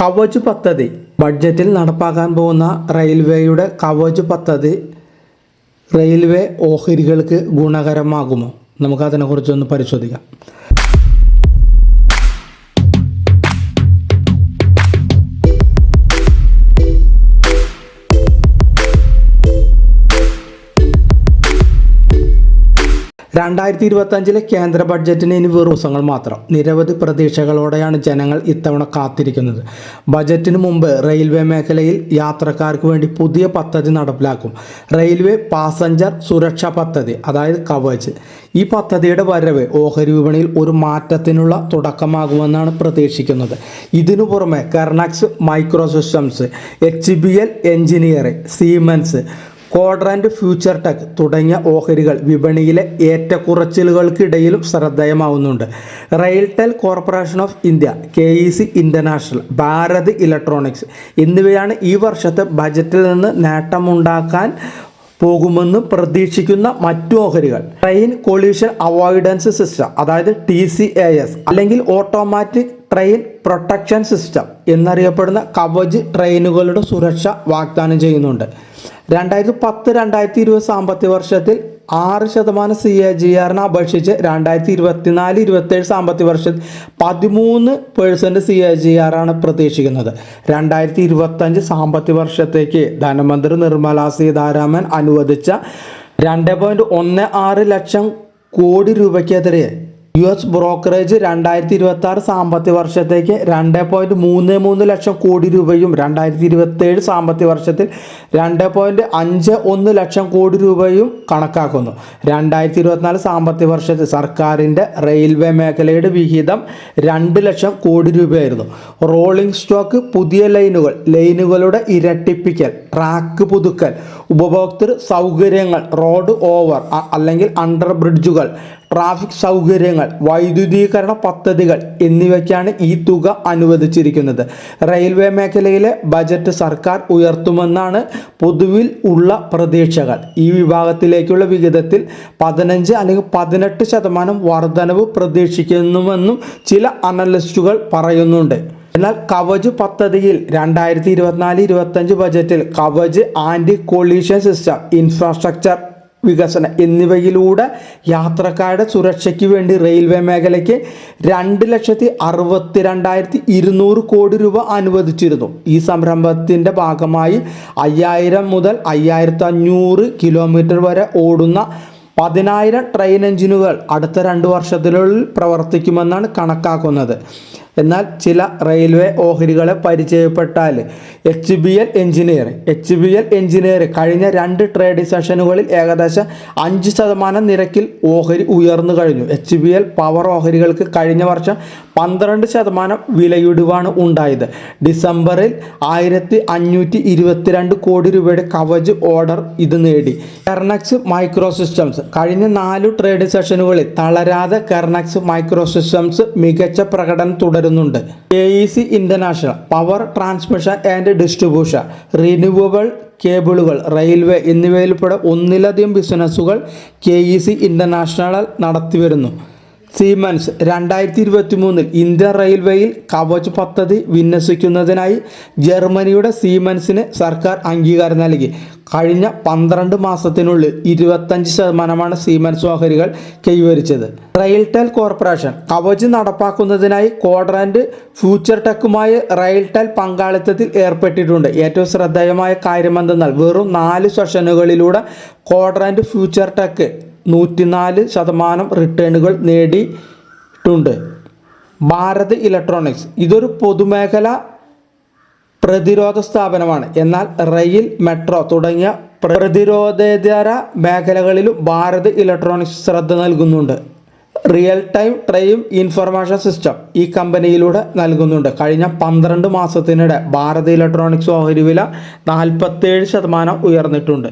കവച് പദ്ധതി. ബഡ്ജറ്റിൽ നടപ്പാക്കാൻ പോകുന്ന റെയിൽവേയുടെ കവച് പദ്ധതി റെയിൽവേ ഓഹരികൾക്ക് ഗുണകരമാകുമോ? നമുക്കതിനെക്കുറിച്ചൊന്ന് പരിശോധിക്കാം. രണ്ടായിരത്തി ഇരുപത്തഞ്ചിലെ കേന്ദ്ര ബഡ്ജറ്റിന് ഇനി വെറും ദിവസങ്ങൾ മാത്രം. നിരവധി പ്രതീക്ഷകളോടെയാണ് ജനങ്ങൾ ഇത്തവണ കാത്തിരിക്കുന്നത്. ബജറ്റിന് മുമ്പ് റെയിൽവേ മേഖലയിൽ യാത്രക്കാർക്ക് വേണ്ടി പുതിയ പദ്ധതി നടപ്പിലാക്കും. റെയിൽവേ പാസഞ്ചർ സുരക്ഷാ പദ്ധതി അതായത് കവച്. ഈ പദ്ധതിയുടെ വരവ് ഓഹരി വിപണിയിൽ ഒരു മാറ്റത്തിനുള്ള തുടക്കമാകുമെന്നാണ് പ്രതീക്ഷിക്കുന്നത്. ഇതിനു പുറമെ Kernex Micro Systems H B L Engineering Siemens Quadrant Future Tech തുടങ്ങിയ ഓഹരികൾ വിപണിയിലെ ഏറ്റക്കുറച്ചിലുകൾക്കിടയിലും ശ്രദ്ധേയമാവുന്നുണ്ട്. RailTel Corporation of India K E C International Bharat Electronics എന്നിവയാണ് ഈ വർഷത്തെ ബജറ്റിൽ നിന്ന് നേട്ടമുണ്ടാക്കാൻ പോകുമെന്ന് പ്രതീക്ഷിക്കുന്ന മറ്റു ഓഹരികൾ. ട്രെയിൻ കൊളീഷൻ അവോയ്ഡൻസ് സിസ്റ്റം അതായത് ടി സി എ എസ് അല്ലെങ്കിൽ ഓട്ടോമാറ്റിക് ട്രെയിൻ പ്രൊട്ടക്ഷൻ സിസ്റ്റം എന്നറിയപ്പെടുന്ന കവച് ട്രെയിനുകളുടെ സുരക്ഷ വാഗ്ദാനം ചെയ്യുന്നുണ്ട്. രണ്ടായിരത്തി പത്ത് രണ്ടായിരത്തി ഇരുപത് സാമ്പത്തിക വർഷത്തിൽ ആറ് ശതമാനം സി എ ജി ആറിനെ അപേക്ഷിച്ച് രണ്ടായിരത്തി ഇരുപത്തിനാല് ഇരുപത്തേഴ് സാമ്പത്തിക വർഷത്തിൽ പതിമൂന്ന് പേഴ്സന്റ് സി എ ജി ആറാണ് പ്രതീക്ഷിക്കുന്നത്. രണ്ടായിരത്തി ഇരുപത്തഞ്ച് സാമ്പത്തിക വർഷത്തേക്ക് ധനമന്ത്രി നിർമ്മല സീതാരാമൻ അനുവദിച്ച രണ്ട് പോയിന്റ് ഒന്ന് ആറ് lakh crore രൂപയ്ക്കെതിരെ U S brokerage രണ്ടായിരത്തി ഇരുപത്തി ആറ് സാമ്പത്തിക വർഷത്തേക്ക് രണ്ട് പോയിന്റ് മൂന്ന് മൂന്ന് ലക്ഷം കോടി രൂപയും രണ്ടായിരത്തി ഇരുപത്തി ഏഴ് സാമ്പത്തിക വർഷത്തിൽ രണ്ട് പോയിന്റ് അഞ്ച് ഒന്ന് ലക്ഷം കോടി രൂപയും കണക്കാക്കുന്നു. രണ്ടായിരത്തി ഇരുപത്തിനാല് സാമ്പത്തിക വർഷത്തിൽ സർക്കാരിന്റെ റെയിൽവേ മേഖലയുടെ വിഹിതം രണ്ട് ലക്ഷം കോടി രൂപയായിരുന്നു. റോളിംഗ് സ്റ്റോക്ക് പുതിയ ലൈനുകൾ ലൈനുകളുടെ ഇരട്ടിപ്പിക്കൽ ട്രാക്ക് പുതുക്കൽ ഉപഭോക്തൃ സൗകര്യങ്ങൾ റോഡ് ഓവർ അല്ലെങ്കിൽ അണ്ടർ ബ്രിഡ്ജുകൾ ട്രാഫിക് സൗകര്യങ്ങൾ വൈദ്യുതീകരണ പദ്ധതികൾ എന്നിവയ്ക്കാണ് ഈ തുക അനുവദിച്ചിരിക്കുന്നത്. റെയിൽവേ മേഖലയിലെ ബജറ്റ് സർക്കാർ ഉയർത്തുമെന്നാണ് പൊതുവിൽ ഉള്ള പ്രതീക്ഷകൾ. ഈ വിഭാഗത്തിലേക്കുള്ള വിഹിതത്തിൽ പതിനഞ്ച് അല്ലെങ്കിൽ പതിനെട്ട് ശതമാനം വർധനവ് പ്രതീക്ഷിക്കുന്നുവെന്നും ചില അനലിസ്റ്റുകൾ പറയുന്നുണ്ട്. എന്നാൽ കവച് പദ്ധതിയിൽ രണ്ടായിരത്തി ഇരുപത്തിനാല് ഇരുപത്തഞ്ച് ബജറ്റിൽ Kavach anti collision system infrastructure വികസനം എന്നിവയിലൂടെ യാത്രക്കാരുടെ സുരക്ഷയ്ക്ക് വേണ്ടി റെയിൽവേ മേഖലയ്ക്ക് രണ്ട് ലക്ഷത്തി അറുപത്തി രണ്ടായിരത്തി ഇരുന്നൂറ് കോടി രൂപ അനുവദിച്ചിരുന്നു. ഈ സംരംഭത്തിന്റെ ഭാഗമായി അയ്യായിരം മുതൽ അയ്യായിരത്തി അഞ്ഞൂറ് കിലോമീറ്റർ വരെ ഓടുന്ന പതിനായിരം ട്രെയിൻ എഞ്ചിനുകൾ അടുത്ത രണ്ട് വർഷത്തിനുള്ളിൽ പ്രവർത്തിക്കുമെന്നാണ് കണക്കാക്കുന്നത്. എന്നാൽ ചില റെയിൽവേ ഓഹരികളെ പരിചയപ്പെട്ടാൽ H B L engineer H B L engineer കഴിഞ്ഞ രണ്ട് ട്രേഡിംഗ് സെഷനുകളിൽ ഏകദേശം അഞ്ച് ശതമാനം നിരക്കിൽ ഓഹരി ഉയർന്നു കഴിഞ്ഞു. എച്ച് ബി എൽ പവർ ഓഹരികൾക്ക് കഴിഞ്ഞ വർഷം പന്ത്രണ്ട് ശതമാനം വിലയിടിവാണ് ഉണ്ടായത്. ഡിസംബറിൽ ആയിരത്തി അഞ്ഞൂറ്റി ഇരുപത്തിരണ്ട് കോടി രൂപയുടെ കവച് ഓർഡർ ഇത് നേടി. കെർണക്സ് മൈക്രോ സിസ്റ്റംസ് കഴിഞ്ഞ നാല് ട്രേഡിംഗ് സെഷനുകളിൽ തളരാതെ കെർണക്സ് മൈക്രോ സിസ്റ്റംസ് മികച്ച പ്രകടനം തുടരുന്നുണ്ട് K E C International power transmission and distribution renewable കേബിളുകൾ railway എന്നിവയിൽപ്പെടെ ഒന്നിലധികം ബിസിനസ്സുകൾ കെ ഇ സി ഇന്റർനാഷണൽ നടത്തിവരുന്നു. സീമൻസ് രണ്ടായിരത്തി ഇരുപത്തി മൂന്നിൽ ഇന്ത്യൻ റെയിൽവേയിൽ കവച് പദ്ധതി വിന്യസിക്കുന്നതിനായി ജർമ്മനിയുടെ സീമൻസിന് സർക്കാർ അംഗീകാരം നൽകി. കഴിഞ്ഞ പന്ത്രണ്ട് മാസത്തിനുള്ളിൽ ഇരുപത്തഞ്ച് ശതമാനമാണ് സീമൻസ് ഓഹരികൾ കൈവരിച്ചത്. റെയിൽടെൽ കോർപ്പറേഷൻ കവച് നടപ്പാക്കുന്നതിനായി കോഡ്രാൻഡ് ഫ്യൂച്ചർ ടെക്കുമായി റെയിൽടെൽ പങ്കാളിത്തത്തിൽ ഏർപ്പെട്ടിട്ടുണ്ട്. ഏറ്റവും ശ്രദ്ധേയമായ കാര്യമെന്തെന്നാൽ വെറും നാല് സെഷനുകളിലൂടെ കോഡ്രാൻഡ് ഫ്യൂച്ചർ ടെക്ക് നൂറ്റിനാല് ശതമാനം റിട്ടേണുകൾ നേടിയിട്ടുണ്ട്. ഭാരത് ഇലക്ട്രോണിക്സ് ഇതൊരു പൊതുമേഖല പ്രതിരോധ സ്ഥാപനമാണ്. എന്നാൽ റെയിൽ മെട്രോ തുടങ്ങിയ പ്രതിരോധേതര മേഖലകളിലും ഭാരത് ഇലക്ട്രോണിക്സ് ശ്രദ്ധ നൽകുന്നുണ്ട്. Real time train information system ഈ കമ്പനിയിലൂടെ നൽകുന്നുണ്ട്. കഴിഞ്ഞ പന്ത്രണ്ട് മാസത്തിനിടെ ഭാരത് ഇലക്ട്രോണിക്സ് ഓഹരി വില നാൽപ്പത്തേഴ് ശതമാനം ഉയർന്നിട്ടുണ്ട്.